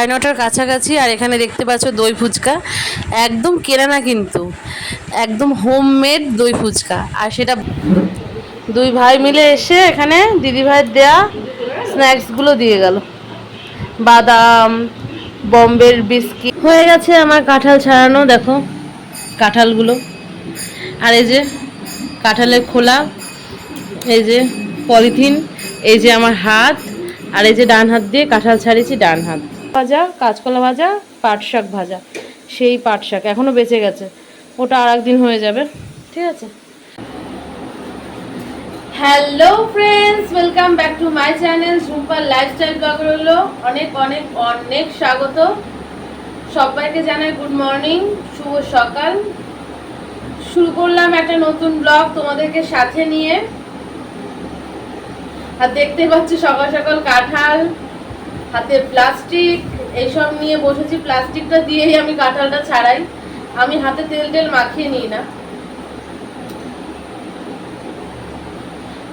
সাড়ে নটার কাছাকাছি, আর এখানে দেখতে পাচ্ছ দই ফুচকা। একদম কেনা না কিন্তু। একদম হোমমেড দই ফুচকা। আর সেটা দুই ভাই মিলে এসে এখানে দিদি ভাইয়ের দেয়া স্ন্যাক্সগুলো দিয়ে গেল। বাদাম, বম্বের বিস্কিট। হয়ে গেছে আমার কাঁঠাল ছাড়ানো, দেখো কাঁঠালগুলো। আর এই যে কাঁঠালের খোলা, এই যে পলিথিন, এই যে আমার হাত, আর এই যে ডান হাত দিয়ে কাঁঠাল ছাড়িয়েছি, ডান হাত। ভাজা, কাঁচকলা ভাজা, পাট শাক ভাজা। সেই পাট শাক এখনও বেঁচে গেছে। ওটা আর একদিন হয়ে যাবে। ঠিক আছে? Hello friends welcome back to my channel super lifestyle blog রইল অনেক অনেক অনেক স্বাগত। সবাইকে জানাই গুড মর্নিং শুভ সকাল। শুরু করলাম একটা নতুন ব্লগ তোমাদেরকে সাথে নিয়ে। আর দেখতে পাচ্ছি সকাল সকাল কাঁঠাল, হাতে প্লাস্টিক এইসব নিয়ে বসেছি, প্লাস্টিকটা দিয়েই আমি কাঁঠালটা ছাড়াই। আমি হাতে তেল টেল মাখিয়ে নিই না।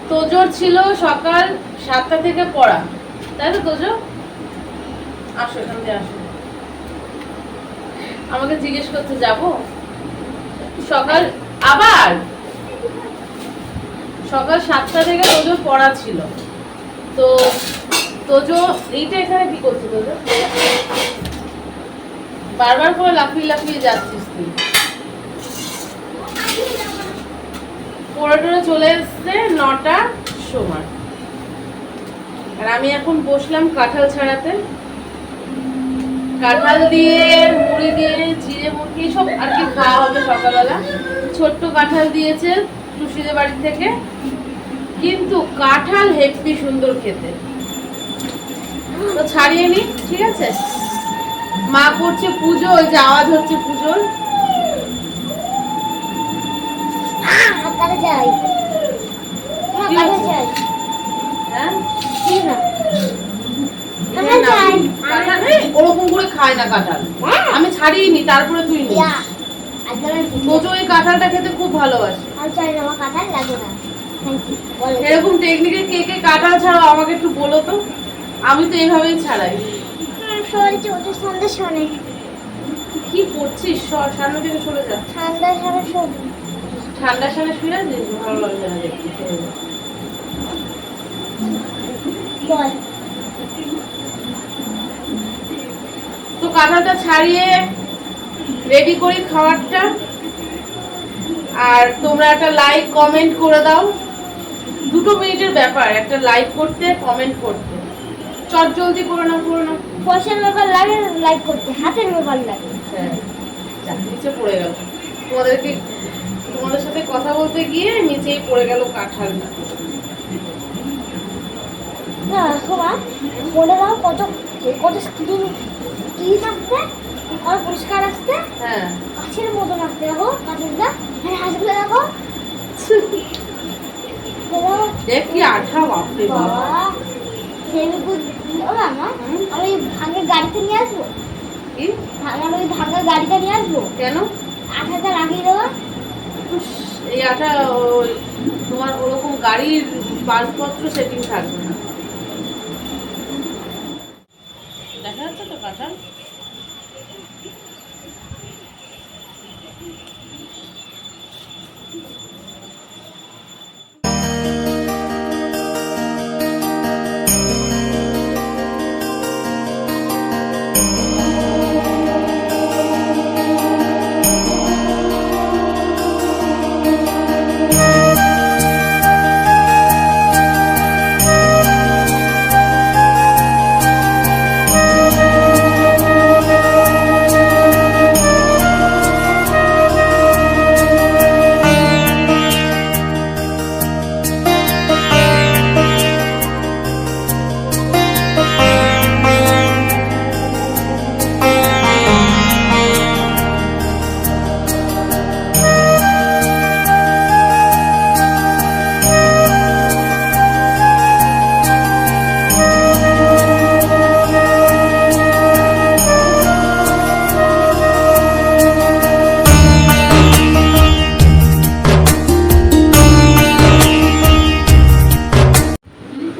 তোজোর ছিল সকাল সাতটা থেকে পড়া। তাই তো তোজো? আসো, এখান দিয়ে আসো। আমাকে জিজ্ঞেস করতে যাব? সকাল, আবার? সকাল সাতটা থেকে তোজোর পড়া ছিল। তো তোজো, এইটা এখানে কি করছে তোজো? বারবার করে লাফিয়ে লাফিয়ে যাচ্ছিস তুই। পড়ে টড়ে চলে এসছে নটা সময়। আর আমি এখন বসলাম কাঁঠাল ছাড়াতে। কাঁঠাল দিয়ে, মুড়ি দিয়ে, জিরে মুড়ি, সব আর কি খাওয়া হবে সকালবেলা। ছোট্ট কাঁঠাল দিয়েছে, টুসিদের বাড়ি থেকে। কিন্তু কাঁঠাল হেব্বি সুন্দর খেতে। তো ছাড়িয়ে নি ঠিক আছে? মা করছে পুজো ওই যে আওয়াজ হচ্ছে পুজোর। হ্যাঁ? ওরকম করে খায় না কাঁঠাল। হ্যাঁ। আমি ছাড়িয়ে নি তারপরে তুই নি। তোজো এই কাঁঠালটা খেতে খুব ভালোবাসে। এরকম টেকনিকে কে কে কাঁঠাল ছাড়াও আমাকে একটু বলো তো। আমি তো এইভাবেই ছাড়াই। সন্ধ্যা শোনে কি করছিস? সর সামনে থেকে সরে যা। ঠান্ডা সারা শোন ঠান্ডার সামনে শুয়ে আছিস? ভালো লাগছে না দেখতে বল। তো কাঁঠালটা ছাড়িয়ে রেডি করি খাবারটা আর তোমরা একটা লাইক কমেন্ট করে দাও। দুটো মিনিটের ব্যাপার একটা লাইক করতে কমেন্ট করতে। চট জলদি করে না করে না। পয়সার ব্যাপার লাগে লাইক করতে। হাতের ব্যাপার লাগে। হ্যাঁ নিচে পড়ে গেল। তোমাদেরকে তোমাদের সাথে কথা বলতে গিয়ে নিচেই পড়ে গেল কাঁঠালটা না তোমার মনে দাও কত কত স্ক্রিন ক্লিন আসতে আর পরিষ্কার আসতে হ্যাঁ। কাছের মতন আসতে দেখো কাছেরটা আর হাঁসগুলো দেখো। দেখো কি আঠা বাপরে বাবা সেরকম ও মামা আমি ভাঙের গাড়িতে নিয়ে আসব। কি? ওই ভাঙা গাড়িটা নিয়ে আসব। কেন? আঠাটা লাগিয়ে দেবো এই ওই তোমার ওরকম গাড়ির মালপত্র সেটিং থাকবে না। দেখা যাচ্ছে তো কাঁঠাল?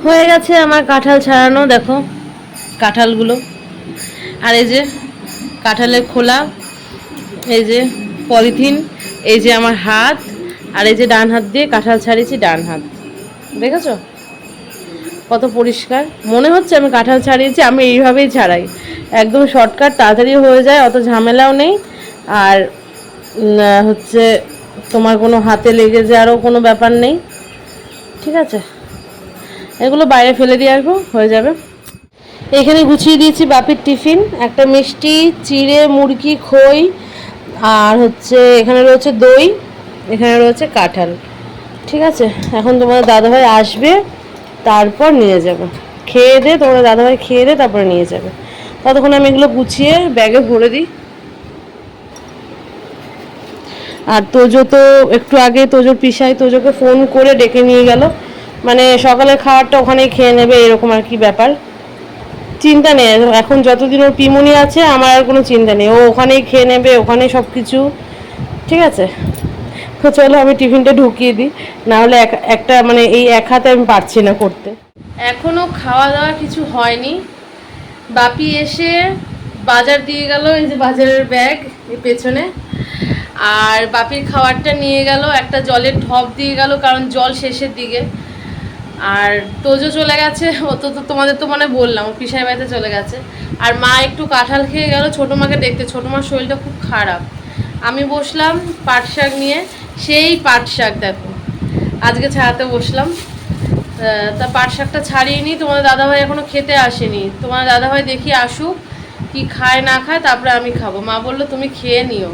হয়ে গেছে আমার কাঁঠাল ছাড়ানো, দেখো কাঁঠালগুলো। আর এই যে কাঁঠালের খোলা, এই যে পলিথিন, এই যে আমার হাত, আর এই যে ডান হাত দিয়ে কাঁঠাল ছাড়িয়েছি ডান হাত। দেখেছ? কত পরিষ্কার। মনে হচ্ছে আমি কাঁঠাল ছাড়িয়েছি, আমি এইভাবেই ছাড়াই। একদম শর্টকাট, তাড়াতাড়ি হয়ে যায়, অত ঝামেলাও নেই। আর হচ্ছে তোমার কোনো হাতে লেগে যাওয়ারও কোনো ব্যাপার নেই। ঠিক আছে? এগুলো বাইরে ফেলে দিয়ে আসব, হয়ে যাবে। এখানে গুছিয়ে দিয়েছি বাপির টিফিন, একটা মিষ্টি, চিড়ে, মুরগি, খই, আর হচ্ছে এখানে রয়েছে দই, এখানে রয়েছে কাঁঠাল। ঠিক আছে? এখন তোমাদের দাদাভাই আসবে, তারপর নিয়ে যাবে। খেয়ে দে, তোমাদের দাদাভাই খেয়ে দে, তারপরে নিয়ে যাবে। ততক্ষণ আমি এগুলো গুছিয়ে ব্যাগে ভরে দিই। আর তোজো তো একটু আগে, তোজোর পিসাই তোজোকে ফোন করে ডেকে নিয়ে গেল। মানে সকালের খাবারটা ওখানেই খেয়ে নেবে, এরকম আর কি ব্যাপার। চিন্তা নেই, এখন যতদিন ওর পিমুনি আছে, আমার আর কোনো চিন্তা নেই। ও ওখানেই খেয়ে নেবে, ওখানেই সব কিছু ঠিক আছে? তো চলো, আমি টিফিনটা ঢুকিয়ে দিই। নাহলে এক- একটা মানে এই এক হাতে আমি পারছি না করতে। এখনও খাওয়া দাওয়া কিছু হয়নি। বাপি এসে বাজার দিয়ে গেল, এই যে বাজারের ব্যাগ এই পেছনে। আর বাপির খাবারটা নিয়ে গেল, একটা জলের ঢপ দিয়ে গেল, কারণ জল শেষের দিকে। আর তোজো চলে গেছে, ও তো তোমাদের তো মানে বললাম, ও পিসাই বাড়িতে চলে গেছে। আর মা একটু কাঁঠাল খেয়ে গেল, ছোটো মাকে দেখতে, ছোটো মার শরীরটা খুব খারাপ। আমি বসলাম পাট শাক নিয়ে, সেই পাট শাক দেখো। আজকে ছাড়াতে বসলাম। তা পাট শাকটা ছাড়িয়ে নিই, তোমাদের দাদাভাই এখনও খেতে আসেনি। তোমার দাদাভাই দেখি আসুক, কি খায়, না খায়, তারপরে আমি খাব। মা বলল, তুমি খেয়ে নিও।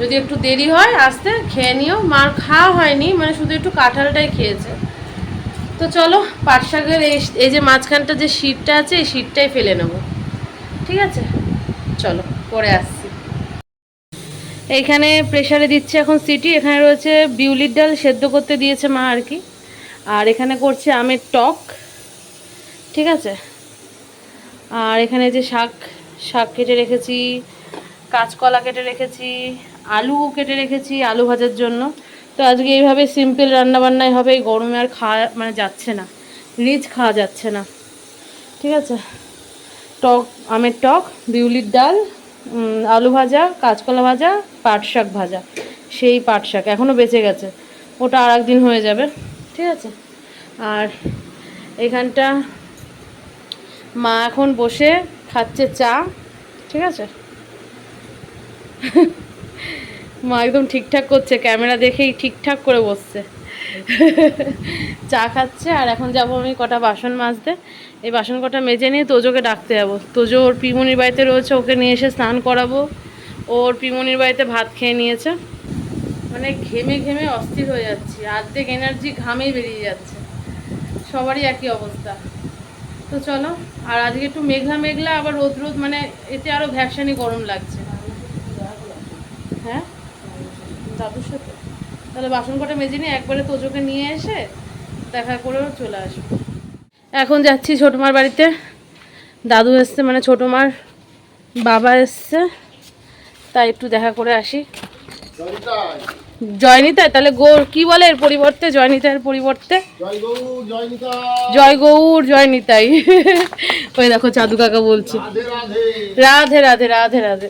যদি একটু দেরি হয়, আসতে, খেয়ে নিও। মার খাওয়া হয়নি মানে শুধু একটু কাঁঠালটাই খেয়েছে। তো চলো পাট শাকের এই যে মাঝখানটা যে শীটটা আছে, এই শীটটাই ফেলে নেব। ঠিক আছে? চলো, পরে আসছি। এইখানে প্রেশারে দিচ্ছে এখন সিটি, এখানে রয়েছে বিউলির ডাল সেদ্ধ করতে দিয়েছে মা আর কি। আর এখানে করছে আমের টক। ঠিক আছে? আর এখানে যে শাক শাক কেটে রেখেছি, কাঁচকলা কেটে রেখেছি, আলু কেটে রেখেছি, আলু ভাজার জন্য। তো আজকে এইভাবে সিম্পল রান্নাবান্নাই হবে এই গরমে আর খাওয়া মানে যাচ্ছে না, রিচ খাওয়া যাচ্ছে না। ঠিক আছে? টক, আমের টক, বিউলির ডাল আলু ভাজা, কাঁচকলা ভাজা, পাট শাক ভাজা, সেই পাট শাক এখনও বেঁচে গেছে। ওটা আর একদিন হয়ে যাবে। ঠিক আছে? আর এখানটা মা এখন বসে খাচ্ছে চা। ঠিক আছে? মা একদম ঠিকঠাক করছে, ক্যামেরা দেখেই ঠিকঠাক করে বসছে। চা খাচ্ছে আর এখন যাব আমি কটা বাসন মাজতে। এই বাসন কটা মেজে নিয়ে তোজোকে ডাকতে যাব। তোজো ওর পিমনির বাড়িতে রয়েছে, ওকে নিয়ে এসে স্নান করাবো। ওর পিমনির বাড়িতে ভাত খেয়ে নিয়েছে। মানে ঘেমে ঘেমে অস্থির হয়ে যাচ্ছি আর্ধেক এনার্জি ঘামেই বেরিয়ে যাচ্ছে। সবারই একই অবস্থা। তো চলো, আর আজকে একটু মেঘলা মেঘলা, আবার রোদ রোদ মানে এতে আরও ভ্যাকসানি গরম লাগছে হ্যাঁ দাদুর সাথে। তাহলে বাসন কটা মেজে নিয়ে একবারে তোজোকে নিয়ে এসে দেখা করেও চলে আসব। এখন যাচ্ছি ছোটোমার বাড়িতে। দাদু এসছে মানে ছোটোমার বাবা এসছে। তাই একটু দেখা করে আসি। জয়নিতা তাহলে গৌর, কি বলে এর পরিবর্তে? জয়নিতার পরিবর্তে? জয় গৌর জয় নিতা জয় গৌর জয় নিতাই ওই দেখো চাদু কাকা বলছে। রাধে রাধে রাধে রাধে রাধে রাধে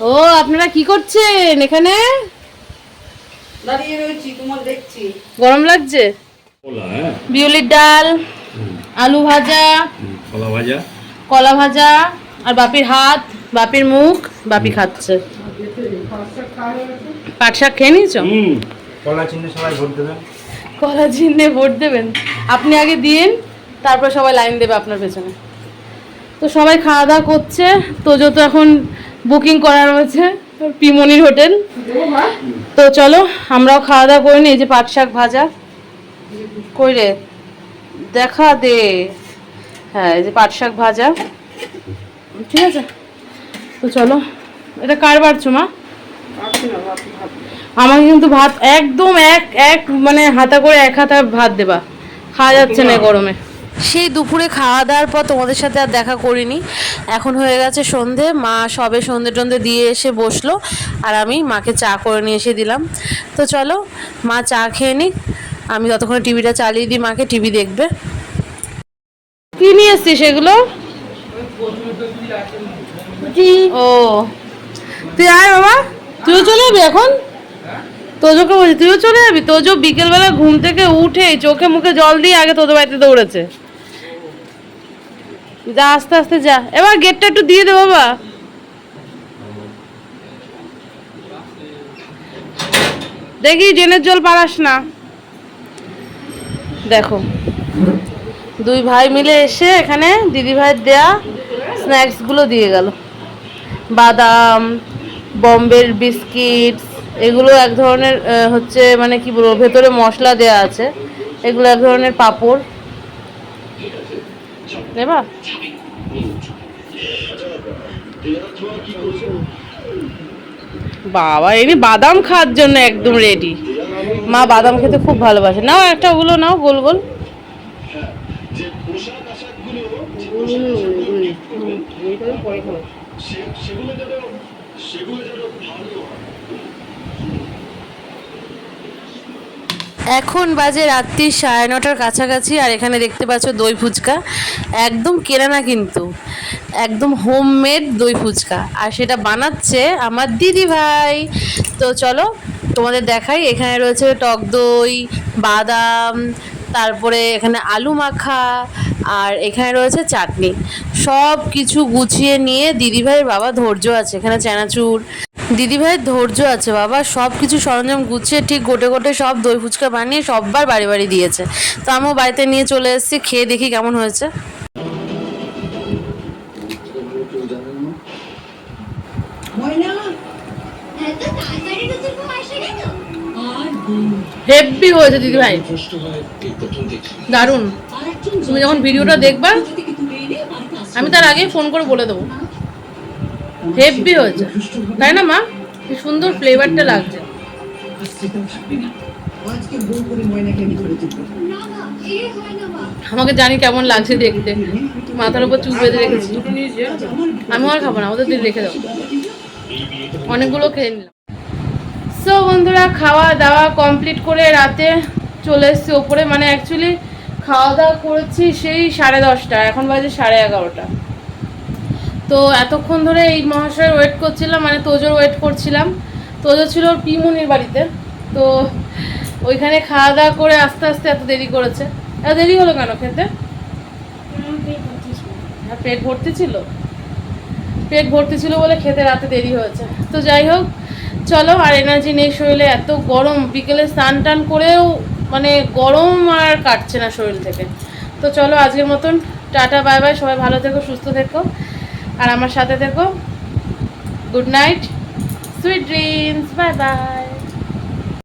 ও আপনারা কি করছেন এখানে? দাঁড়িয়ে রয়েছি তোমার দেখছি। গরম লাগছে? হ্যাঁ। বিউলির ডাল আলু ভাজা কলা ভাজা। কলা ভাজা আর বাপির হাত বাপির মুখ বাপি খাচ্ছে। পাট শাক খেয়ে নিয়েছো? কলা চিহ্নে সবাই ভোট দেবেন। কলা চিহ্নে ভোট দেবেন। আপনি আগে দিন তারপর সবাই লাইন দেবে আপনার পেছনে। তো সবাই খাওয়া দাওয়া করছে তো যত এখন বুকিং করা রয়েছে পিমনির হোটেল। তো চলো, আমরাও খাওয়া দাওয়া করে নিই, এই যে পাট শাক ভাজা। কই রে? দেখা দে। হ্যাঁ এই যে পাট শাক ভাজা। ঠিক আছে? তো চলো, এটা কার বাড়ছো মা? আমাকে কিন্তু ভাত, একদম এক এক মানে হাতা করে এক হাতা ভাত দেবা। খাওয়া যাচ্ছে না গরমে। সেই দুপুরে খাওয়া দাওয়ার পর তোমাদের সাথে আর দেখা করিনি। এখন হয়ে গেছে সন্ধে মা সবে সন্ধে টন্ধে দিয়ে এসে বসল আর আমি মাকে চা করে নিয়ে এসে দিলাম। তো চলো মা চা খেয়ে নিক আমি ততক্ষণে টিভিটা চালিয়ে দিই মাকে টিভি দেখবে। কি নিয়ে এসছিস সেগুলো ও তুই আয় বাবা তুইও চলে যাবি এখন? তোজোকে বলছি তুইও চলে যাবি? তোজো বিকেলবেলা ঘুম থেকে উঠে চোখে মুখে জল দিয়ে আগে তোদের বাড়িতে দৌড়েছে। যা, আস্তে আস্তে যা। এবার গেটটা একটু দিয়ে দে বাবা। দেখি ড্রেনের জল পারাস না। দেখো। দুই ভাই মিলে এসে এখানে দিদি ভাইয়ের দেয়া স্ন্যাক্সগুলো দিয়ে গেল। বাদাম, বম্বের বিস্কিটস, এগুলো এক ধরনের হচ্ছে মানে কি বলব, ভেতরে মশলা দেয়া আছে। এগুলো এক ধরনের পাঁপড়। দেবা? বাবা এমনি বাদাম খাওয়ার জন্য একদম রেডি মা বাদাম খেতে খুব ভালোবাসে। নাও একটা ওগুলো নাও গোল গোল। এখন বাজে রাত্রি সাড়ে নটার কাছাকাছি, আর এখানে দেখতে পাচ্ছ দই ফুচকা। একদম কেনা না কিন্তু। একদম হোমমেড দই ফুচকা। আর সেটা বানাচ্ছে আমার দিদি ভাই। তো চলো, তোমাদের দেখাই। এখানে রয়েছে টক দই, বাদাম, তারপরে এখানে আলু মাখা, আর এখানে রয়েছে চাটনি। সব কিছু গুছিয়ে নিয়ে দিদিভাইয়ের বাবা ধৈর্য আছে। এখানে চানাচুর দিদিভাইয়ের ধৈর্য আছে বাবা সব কিছু সরঞ্জাম গুছিয়ে ঠিক গোটে গোটে সব দই ফুচকা বানিয়ে সববার বাড়ি বাড়ি দিয়েছে। তো আমিও বাড়িতে নিয়ে চলে এসেছি খেয়ে দেখি কেমন হয়েছে। হেভি হয়েছে দিদিভাই। দারুণ। তুমি যখন ভিডিওটা দেখবা আমি তার আগে ফোন করে বলে দেবো। হেভি হয়েছে। তাই না, মা? কি সুন্দর ফ্লেভারটা লাগছে। আমাকে জানি কেমন লাগছে দেখতে। মাথার উপর চুপ বেঁধে রেখেছি। আমি আর খাব না ওদের রেখে দেবো অনেকগুলো খেয়ে নিলাম। সো বন্ধুরা খাওয়া দাওয়া কমপ্লিট করে রাতে চলে এসেছি ওপরে। মানে অ্যাকচুয়ালি খাওয়া দাওয়া করেছি সেই সাড়ে দশটা এখন বাজে সাড়ে এগারোটা। তো এতক্ষণ ধরে এই মহাশয়ের ওয়েট করছিলাম মানে তোজোর ওয়েট করছিলাম। তোজো ছিল ওর পিমুনির বাড়িতে। তো ওইখানে খাওয়া দাওয়া করে আস্তে আস্তে এত দেরি করেছে। এত দেরি হলো কেন খেতে? আর পেট ভর্তি ছিল। পেট ভর্তি ছিল? বলে খেতে রাতে দেরি হয়েছে। তো যাই হোক চলো আর এনার্জি নেই শরীরে এত গরম। বিকেলে স্নান টান করেও মানে গরম আর কাটছে না শরীর থেকে। তো চলো আজকের মতন টাটা বাই বাই সবাই ভালো থেকো সুস্থ থেকো। আর আমার সাথে দেখো good night sweet dreams bye bye